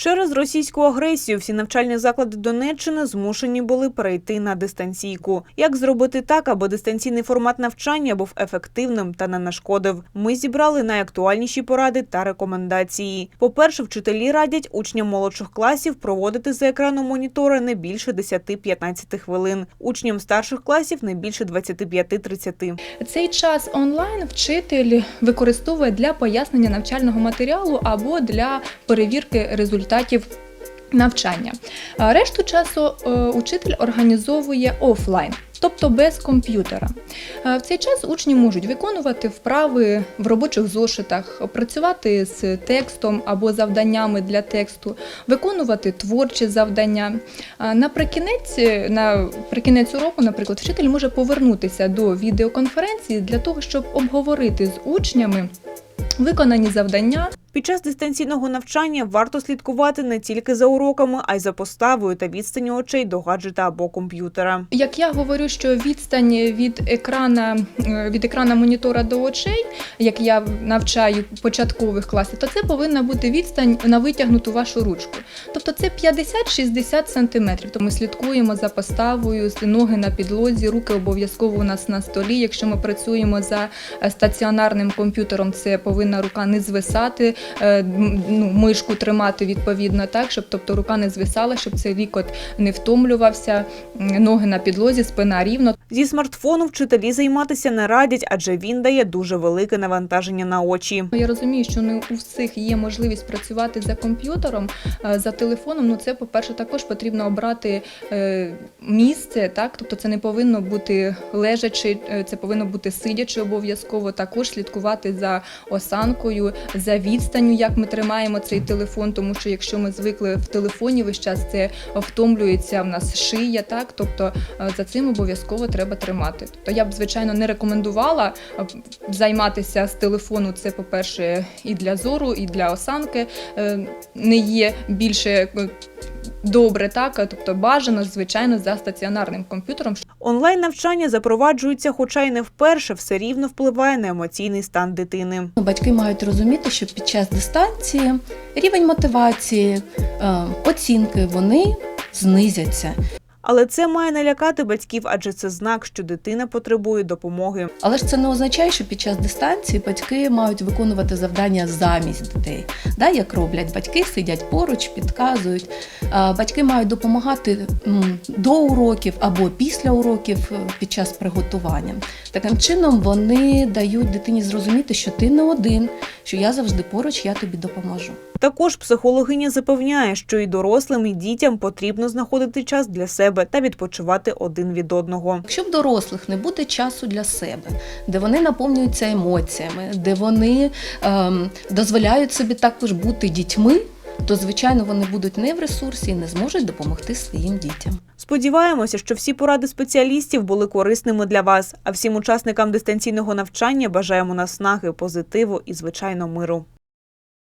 Через російську агресію всі навчальні заклади Донеччини змушені були перейти на дистанційку. Як зробити так, аби дистанційний формат навчання був ефективним та не нашкодив? Ми зібрали найактуальніші поради та рекомендації. По-перше, вчителі радять учням молодших класів проводити за екраном монітора не більше 10-15 хвилин, учням старших класів не більше 25-30. Цей час онлайн вчитель використовує для пояснення навчального матеріалу або для перевірки результатів. Навчання. Решту часу е, учитель організовує офлайн, тобто без комп'ютера. Е, В цей час учні можуть виконувати вправи в робочих зошитах, працювати з текстом або завданнями для тексту, виконувати творчі завдання. А Наприкінець, наприкінець уроку, наприклад, вчитель може повернутися до відеоконференції для того, щоб обговорити з учнями виконані завдання. Під час дистанційного навчання варто слідкувати не тільки за уроками, а й за поставою та відстані очей до гаджета або комп'ютера. Як я говорю, що відстань від екрана е, від екрана монітора до очей, як я навчаю початкових класів, то це повинна бути відстань на витягнуту вашу ручку. Тобто це 50-60 сантиметрів. То ми слідкуємо за поставою, з ноги на підлозі, руки обов'язково у нас на столі. Якщо ми працюємо за е, стаціонарним комп'ютером, це повинна рука не звисати, ну, мишку тримати відповідно так, щоб тобто рука не звисала, щоб цей лікот не втомлювався, ноги на підлозі, спина рівно. Зі смартфону вчителі займатися не радять, адже він дає дуже велике навантаження на очі. Я розумію, що не у всіх є можливість працювати за комп'ютером, е, за телефоном. Ну це, по-перше, також потрібно обрати е, місце, так тобто це не повинно бути лежачи, е, це повинно бути сидячи обов'язково. Також слідкувати за осанкою, за відстанню, як ми тримаємо цей телефон, тому що якщо ми звикли в телефоні весь час, це втомлюється в нас шия, так тобто за цим обов'язково треба тримати. Тобто я б звичайно не рекомендувала е, займатися з телефону. Це, по-перше, і для зору, і для осанки е, не є більше добре, так тобто бажано, звичайно, за стаціонарним комп'ютером. Онлайн навчання запроваджується, хоча й не вперше, все рівно впливає на емоційний стан дитини. Ну, Батьки мають розуміти, що під час дистанції рівень мотивації, е, оцінки вони знизяться. Але це має не лякати батьків, адже це знак, що дитина потребує допомоги. Але ж це не означає, що під час дистанції батьки мають виконувати завдання замість дітей. Да, як роблять батьки, сидять поруч, підказують. Батьки мають допомагати до уроків або після уроків е, під час приготування. Таким чином вони дають дитині зрозуміти, що ти не один, що я завжди поруч, я тобі допоможу. Також психологиня запевняє, що і дорослим, і дітям потрібно знаходити час для себе та відпочивати один від одного. Якщо в дорослих не буде часу для себе, де вони наповнюються емоціями, де вони ем, дозволяють собі також бути дітьми, то звичайно вони будуть не в ресурсі і не зможуть допомогти своїм дітям. Сподіваємося, що всі поради спеціалістів були корисними для вас. А всім учасникам дистанційного навчання бажаємо наснаги, позитиву і звичайно миру.